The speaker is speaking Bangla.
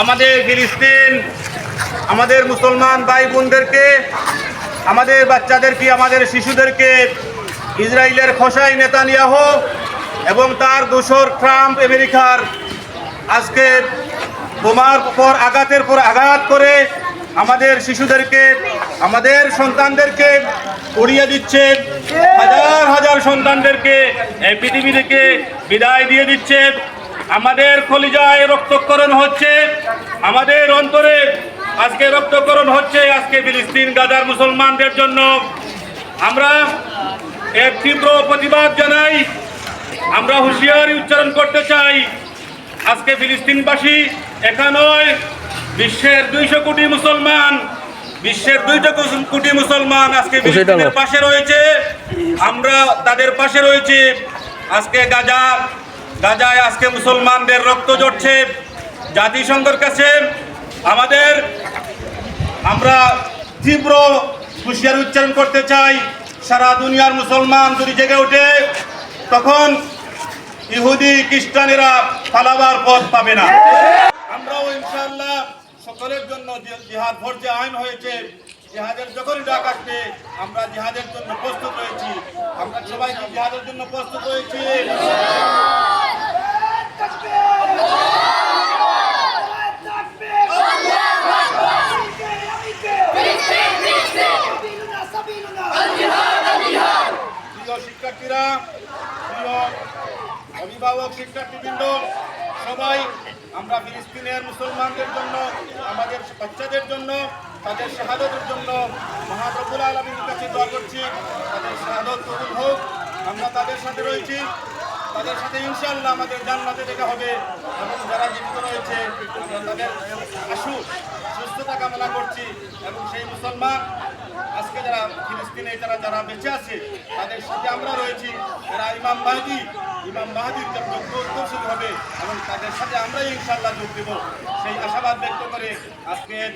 আমাদের ফিলিস্তিন, আমাদের মুসলমান ভাই বোনদেরকে আমাদের বাচ্চাদেরকে আমাদের শিশুদেরকে ইসরায়েলের খসাই নেতানিয়াহ এবং তার দোসর ট্রাম্প আমেরিকার আজকে বোমার পর আঘাতের পর আঘাত করে আমাদের শিশুদেরকে, আমাদের সন্তানদেরকে উড়িয়ে দিচ্ছে, হাজার হাজার সন্তানদেরকে এই পৃথিবী থেকে বিদায় দিয়ে দিচ্ছে। আমাদের কলিজায় রক্তকরণ হচ্ছে আমাদের অন্তরে আজকে রক্তকরণ হচ্ছে আজকে ফিলিস্তিন গাজার মুসলমানদের জন্য। আমরা এর তীব্র প্রতিবাদ জানাই আমরা হুঁশিয়ারি উচ্চারণ করতে চাই। আজকে ফিলিস্তিনবাসী একা নয় বিশ্বের দুইশো কোটি মুসলমান বিশ্বের দুইশো কোটি মুসলমান আজকে ফিলিস্তিনের পাশে রয়েছে। আমরা তাদের পাশে রয়েছে। আজকে গাজা গাজায় আজকে মুসলমানদের রক্ত জড়ছে জাতিসংঘের কাছে আমাদের আমরা তীব্র হুঁশিয়ারি উচ্চারণ করতে চাই, সারা দুনিয়ার মুসলমান যদি জেগে ওঠে, তখন ইহুদি, খ্রিস্টানেরা পালাবার পথ পাবে না। আমরাও ইনশাল্লাহ সকলের জন্য জিহাদ ভোট যে আইন হয়েছে। জিহাদের যখনই ডাক আসবে, আমরা জিহাদের জন্য প্রস্তুত রয়েছি। আমরা সবাই জিহাদের জন্য প্রস্তুত রয়েছি? শিক্ষার্থীরা অভিভাবক শিক্ষার্থীবৃন্দ, সবাই আমরা ফিলিস্তিনের মুসলমানদের জন্য, আমাদের বাচ্চাদের জন্য, তাদের শাহাদতের জন্য মহাপ্রভুল আলমীর কাছে দোয়া করছি। তাদের শাহাদত কবুল হোক। আমরা তাদের সাথে রয়েছি। তাদের সাথে ইনশাল্লাহ আমাদের জান্নাতে দেখা হবে। এবং যারা জীবিত রয়েছে, আমরা তাদের আশু সুস্থতা কামনা করছি। এবং সেই মুসলমান ফিলিস্তিনে যারা যারা বেঁচে আছে, তাদের সাথে আমরা রয়েছি। এরা ইমাম মাহাদি, ইমাম মাহাদির জন্য উত্তরসূরি হবে এবং তাদের সাথে আমরাই ইনশাল্লাহ যোগ দেব। সেই আশাবাদ ব্যক্ত করে আজকের